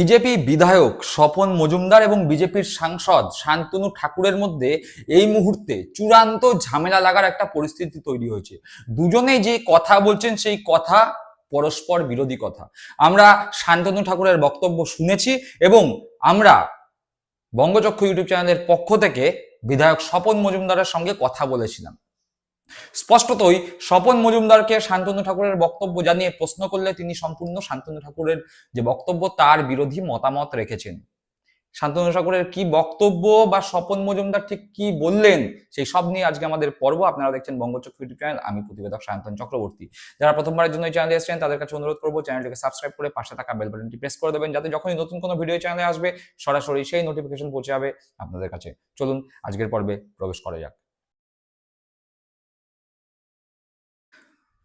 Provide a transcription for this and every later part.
BJP বিধায়ক স্বপন মজুমদার এবং বিজেপির সাংসদ শান্তনু ঠাকুরের মধ্যে এই মুহূর্তে চূড়ান্ত ঝামেলা লাগার একটা পরিস্থিতি তৈরি হয়েছে। দুজনেই যে কথা বলছেন, সেই কথা পরস্পর বিরোধী কথা। আমরা শান্তনু ঠাকুরের বক্তব্য শুনেছি এবং আমরা বঙ্গচক্ষু ইউটিউব চ্যানেলের পক্ষ থেকে বিধায়ক স্বপন মজুমদারের সঙ্গে কথা বলেছিলাম। স্পষ্টতই স্বপন মজুমদারকে শান্তনু ঠাকুরের বক্তব্য জানিয়ে প্রশ্ন করলে তিনি সম্পূর্ণ শান্তনু ঠাকুরের যে বক্তব্য, তার বিরোধী মতামত রেখেছেন। শান্তনু ঠাকুরের কি বক্তব্য বা স্বপন মজুমদার ঠিক কি বললেন, সেই সব নিয়ে আজকে আমাদের পর্ব। আপনারা দেখছেন বঙ্গচক্র ইউটিউব চ্যানেল। আমি প্রতিবেদক শান্তন চক্রবর্তী। যারা প্রথমবারের জন্য এই চ্যানেলে এসেছেন, তাদের কাছে অনুরোধ করব চ্যানেলটিকে সাবস্ক্রাইব করে পাশে থাকা বেল বাটনটি প্রেস করে দেবেন, যাতে যখনই নতুন কোনো ভিডিও চ্যানেলে আসবে, সরাসরি সেই নোটিফিকেশন পৌঁছে যাবে আপনাদের কাছে। চলুন, আজকের পর্বে প্রবেশ করা যাক।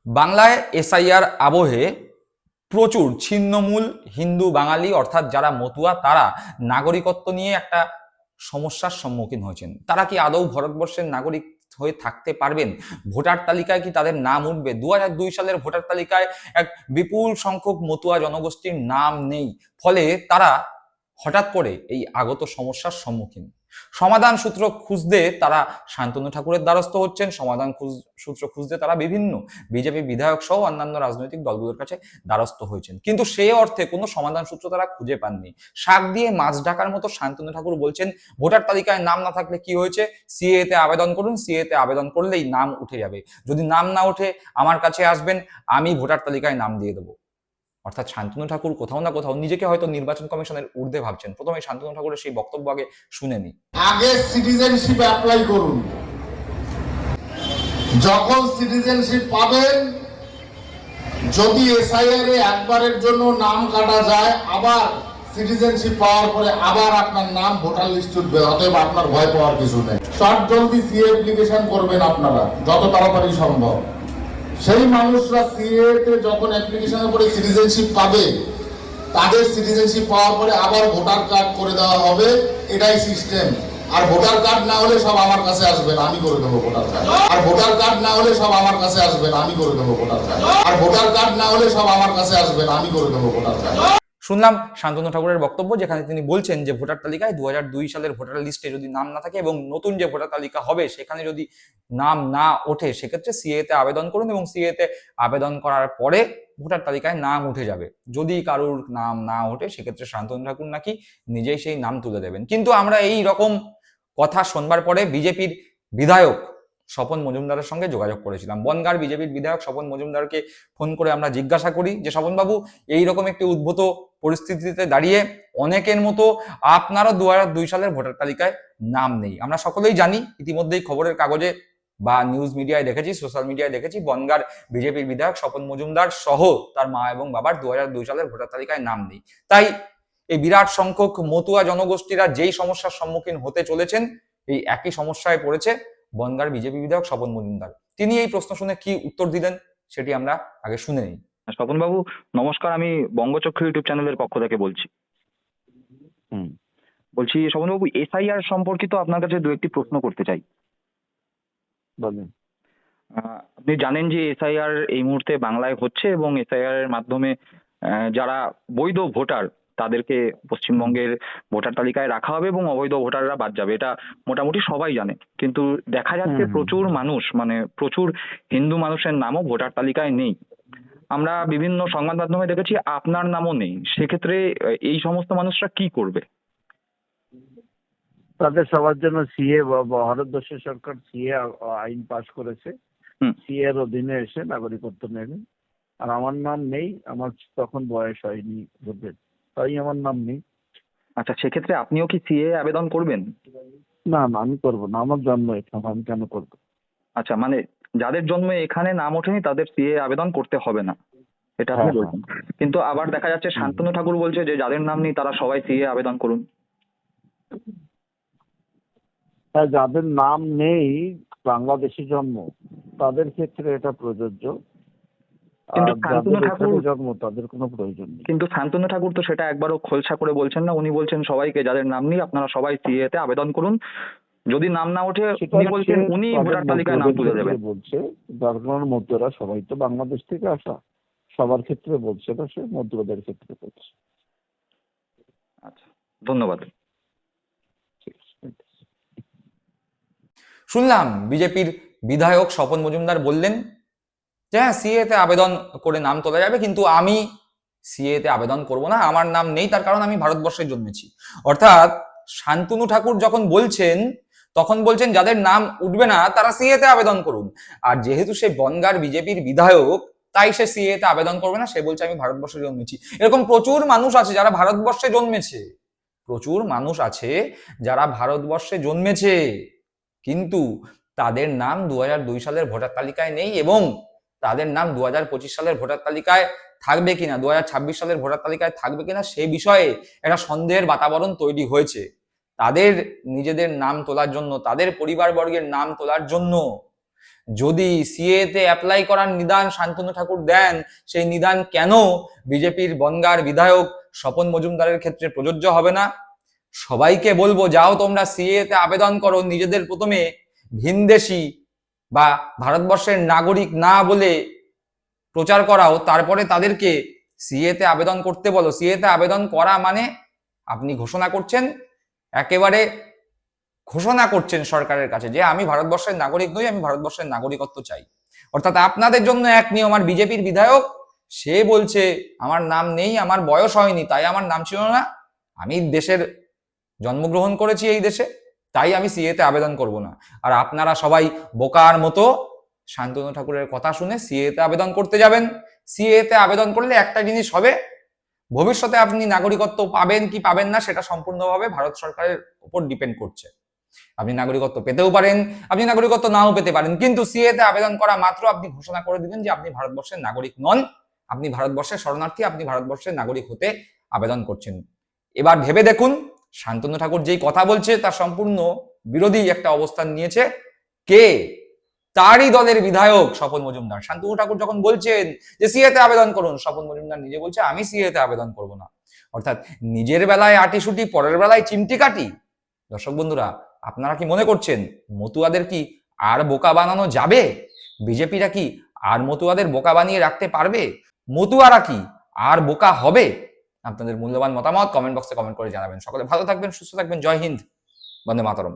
বাংলায় এসআইআর আবহে প্রচুর ছিন্নমূল হিন্দু বাঙালি, অর্থাৎ যারা মতুয়া, তারা নাগরিকত্ব নিয়ে একটা সমস্যার সম্মুখীন হয়েছেন। তারা কি আদৌ ভারতবর্ষের নাগরিক হয়ে থাকতে পারবেন? ভোটার তালিকায় কি তাদের নাম উঠবে? দু দুই সালের ভোটার তালিকায় এক বিপুল সংখ্যক মতুয়া জনগোষ্ঠীর নাম নেই। ফলে তারা হঠাৎ করে এই আগত সমস্যার সম্মুখীন। সমাধান সূত্র খুঁজতে তারা শান্তনু ঠাকুরের দ্বারস্থ হচ্ছেন, সমাধান সূত্র খুঁজতে তারা বিভিন্ন বিজেপি বিধায়ক সহ অন্যান্য রাজনৈতিক দলগুলোর কাছে দ্বারস্থ হয়েছেন। কিন্তু সে অর্থে কোনো সমাধান সূত্র তারা খুঁজে পাননি। শাক দিয়ে মাছ ঢাকার মতো শান্তনু ঠাকুর বলছেন, ভোটার তালিকায় নাম না থাকলে কি হয়েছে? সিএ তে আবেদন করুন, সিএ তে আবেদন করলেই নাম উঠে যাবে। যদি নাম না ওঠে, আমার কাছে আসবেন, আমি ভোটার তালিকায় নাম দিয়ে দেবো। অর্থাৎ শান্তনু ঠাকুর কোথাও না কোথাও নিজেকে হয়তো নির্বাচন কমিশনের ঊর্ধ্বে ভাবছেন। প্রথমে শান্তনু ঠাকুরের সেই বক্তব্য আগে শুনে নি আগে সিটিজেনশিপ অ্যাপ্লাই করুন। যখন সিটিজেনশিপ পাবেন, যদি এসআইআর এ একবারের জন্য নাম কাটা যায়, আবার সিটিজেনশিপ পাওয়ার পরে আবার আপনার নাম ভোটার লিস্ট উঠবে, অতএব আপনার ভয় পাওয়ার কিছু নেই। শর্ট জলদি সি অ্যাপ্লিকেশন করবেন আপনারা, যত তাড়াতাড়ি সম্ভব। সেই মানুষরা সিএতে যখন অ্যাপ্লিকেশনের করে সিটিজেনশিপ পাবে, তাদের সিটিজেনশিপ পাওয়ার পরে আবার ভোটার কার্ড করে দেওয়া হবে, এটাই সিস্টেম আর ভোটার কার্ড না হলে সব আমার কাছে আসবেন আমি করে দেবো ভোটার কার্ড আর ভোটার কার্ড না হলে সব আমার কাছে আসবেন আমি করে দেবো ভোটার কার্ড আর ভোটার কার্ড না হলে সব আমার কাছে আসবেন আমি করে দেবো ভোটার কার্ড শুনলাম শান্তনু ঠাকুরের বক্তব্য যেখানে তিনি বলছেন যে ভোটার তালিকায় দু সালের ভোটার লিস্টে যদি নাম না থাকে এবং নতুন যে ভোটার তালিকা হবে, সেখানে যদি নাম না ওঠে, সেক্ষেত্রে সিএ তে আবেদন করুন এবং সিএ তে আবেদন করার পরে ভোটার তালিকায় নাম উঠে যাবে। যদি কারুর নাম না ওঠে, সেক্ষেত্রে শান্তনু ঠাকুর নাকি নিজেই সেই নাম তুলে দেবেন। কিন্তু আমরা এই রকম কথা শোনবার পরে বিজেপির বিধায়ক স্বপন মজুমদারের সঙ্গে যোগাযোগ করেছিলাম। বনগার বিজেপির বিধায়ক স্বপন মজুমদারকে ফোন করে আমরা জিজ্ঞাসা করি যে, স্বপনবাবু, এইরকম একটি উদ্ভূত পরিস্থিতিতে দাঁড়িয়ে অনেকের মতো আপনারও দু দুই সালের ভোটার তালিকায় নাম নেই। আমরা সকলেই জানি, ইতিমধ্যেই খবরের কাগজে বা নিউজ মিডিয়ায় দেখেছি, সোশ্যাল মিডিয়ায় দেখেছি, বনগার বিজেপির বিধায়ক স্বপন মজুমদার সহ তার মা এবং বাবার দু দুই সালের ভোটার তালিকায় নাম নেই। তাই এই বিরাট সংখ্যক মতুয়া জনগোষ্ঠীরা যেই সমস্যার সম্মুখীন হতে চলেছেন, এই একই সমস্যায় পড়েছে। বনগার বিজেপি বিধায়ক স্বপন মজুমদার। তিনি এই প্রশ্ন শুনে কি উত্তর দিলেন সেটি আমরা আগে শুনে নিই। স্বপন বাবু নমস্কার আমি বঙ্গচক্ষু ইউটিউব চ্যানেলের পক্ষ থেকে বলছি। হুম। বলছি স্বপন বাবু এসআইআর সম্পর্কিত আপনার কাছে দু একটি প্রশ্ন করতে চাই। বলেন। আপনি জানেন যে এসআইআর এই মুহূর্তে বাংলায় হচ্ছে এবং এসআইআর এর মাধ্যমে যারা বৈধ ভোটার তাদেরকে পশ্চিমবঙ্গের ভোটার তালিকায় রাখা হবে এবং অবৈধ ভোটাররা বাদ যাবে। এটা মোটামুটি সবাই জানে। কিন্তু দেখা যাচ্ছে। প্রচুর মানুষ মানে প্রচুর হিন্দু মানুষের নামও ভোটার তালিকায় নেই। আমরা বিভিন্ন সংবাদ মাধ্যমে দেখেছি আপনার নামও নেই। সেক্ষেত্রে এই সমস্ত মানুষরা কি করবে? তাদের সবার জন্য সিএ ভারতবর্ষের সরকার সিএ আইন পাশ করেছে। সিএ এর অধীনে এসে নাগরিকত্ব নেবে আর আমার নাম নেই আমার তখন বয়স হয়নি ভোটের। তাই আমার নাম নেই। আচ্ছা সেক্ষেত্রে আপনিও কি সিএ আবেদন করবেন? না না আমি করব না। আমার জন্ম এখানে আমি কেন করব? আচ্ছা মানে যাদের জন্ম এখানে নাম ওঠেনি তাদের সিএ আবেদন করতে হবে না। এটা আপনি হ্যাঁ, বলছেন। কিন্তু আবার দেখা যাচ্ছে শান্তনু ঠাকুর বলছে যে যাদের নাম নেই তারা সবাই সিএ আবেদন করুন। হ্যাঁ যাদের নাম নেই বাংলাদেশি জন্ম তাদের ক্ষেত্রে এটা প্রযোজ্য। কিন্তু শান্তনু ঠাকুর- জন্ম তাদের কোনো প্রয়োজন নেই। কিন্তু শান্তনু ঠাকুর তো সেটা একবারও খোলসা করে বলছেন না উনি বলছেন সবাইকে যাদের নাম নেই আপনারা সবাই সিএ তে আবেদন করুন। যদি নাম না ওঠে উনি বলছেন উনি ভোটার তালিকায় নাম তুলে দেবেন। বলছে যার কারণে মধ্যরা সবাই তো বাংলাদেশ থেকে আসা। সবার ক্ষেত্রে বলছে না সে মধ্যদের ক্ষেত্রে বলছে। আচ্ছা ধন্যবাদ। শুনলাম বিজেপির বিধায়ক স্বপন মজুমদার বললেন হ্যাঁ সিএতে আবেদন করে নাম তোলা যাবে, কিন্তু আমি সিএতে আবেদন করব না, আমার নাম নেই, তার কারণ আমি ভারতবর্ষে জন্মেছি। অর্থাৎ শান্তনু ঠাকুর যখন বলছেন, তখন বলছেন, যাদের নাম উঠবে না, তারা সিএতে আবেদন করুন। আর যেহেতু সে বনগার বিজেপির বিধায়ক, তাই সে সিএতে আবেদন করবে না, সে বলছে, আমি ভারতবর্ষে জন্মেছি। এরকম প্রচুর মানুষ আছে যারা ভারতবর্ষে জন্মেছে। প্রচুর মানুষ আছে যারা ভারতবর্ষে জন্মেছে, কিন্তু তাদের নাম দু সালের ভোটার তালিকায় নেই এবং তাদের নাম দু সালের ভোটার তালিকায় থাকবে কিনা দু সালের ভোটার তালিকায় থাকবে কিনা সে বিষয়ে একটা সন্দেহের বাতাবরণ তৈরি হয়েছে। তাদের নিজেদের নাম তোলার জন্য, তাদের পরিবারবর্গের নাম তোলার জন্য যদি সিএতে অ্যাপ্লাই করার নিদান শান্তনু ঠাকুর দেন, সেই নিদান কেন বিজেপির বনগার বিধায়ক স্বপন মজুমদারের ক্ষেত্রে প্রযোজ্য হবে না? সবাইকে বলব, যাও তোমরা সিএতে আবেদন করো, নিজেদের প্রথমে ভিনদেশি বা ভারতবর্ষের নাগরিক না বলে প্রচার করাও, তারপরে তাদেরকে সিএতে আবেদন করতে বলো। সিএতে আবেদন করা মানে আপনি ঘোষণা করছেন, একেবারে ঘোষণা করছেন সরকারের কাছে যে আমি ভারতবর্ষের নাগরিক নই, আমি ভারতবর্ষের নাগরিকত্ব চাই। অর্থাৎ আপনাদের জন্য এক নিয়ম আর বিজেপির বিধায়ক, সে বলছে, আমার নাম নেই, আমার বয়স হয়নি, তাই আমার নাম ছিল না। আমি দেশের জন্মগ্রহণ করেছি এই দেশে। তাই আমি সিএতে আবেদন করব না। আর আপনারা সবাই বোকার মতো শান্তনু ঠাকুরের কথা শুনে সিএতে আবেদন করতে যাবেন। সিএতে আবেদন করলে একটা জিনিস হবে, ভবিষ্যতে আপনি নাগরিকত্ব পাবেন কি পাবেন না সেটা সম্পূর্ণভাবে ভারত সরকারের উপর ডিপেন্ড করছে। আপনি নাগরিকত্ব পেতেও পারেন, আপনি নাগরিকত্ব নাও পেতে পারেন, কিন্তু সিএতে আবেদন করা মাত্র আপনি ঘোষণা করে দিবেন যে আপনি ভারতবর্ষের নাগরিক নন। আপনি ভারতবর্ষের শরণার্থী, আপনি ভারতবর্ষের নাগরিক হতে আবেদন করছেন। এবার ভেবে দেখুন শান্তনু ঠাকুর যেই কথা বলছে তার সম্পূর্ণ বিরোধী একটা অবস্থান নিয়েছে। কে? তারই দলের বিধায়ক স্বপন মজুমদার। শান্তনু ঠাকুর যখন বলছেন যে, সিএতে আবেদন করুন স্বপন মজুমদার নিজে বলছে, আমি সিএতে আবেদন করব না। অর্থাৎ নিজের বেলায় আটিসুটি, পরের বেলায় চিমটি কাটি। দর্শক বন্ধুরা, আপনারা কি মনে করছেন, মতুয়াদের কি আর বোকা বানানো যাবে? বিজেপিরা কি আর মতুয়াদের বোকা বানিয়ে রাখতে পারবে? মতুয়ারা কি আর বোকা হবে? আপনাদের মূল্যবান মতামত কমেন্ট বক্সে কমেন্ট করে জানাবেন। সকলে ভালো থাকবেন, সুস্থ থাকবেন। জয় হিন্দ। বন্দে মাতরম।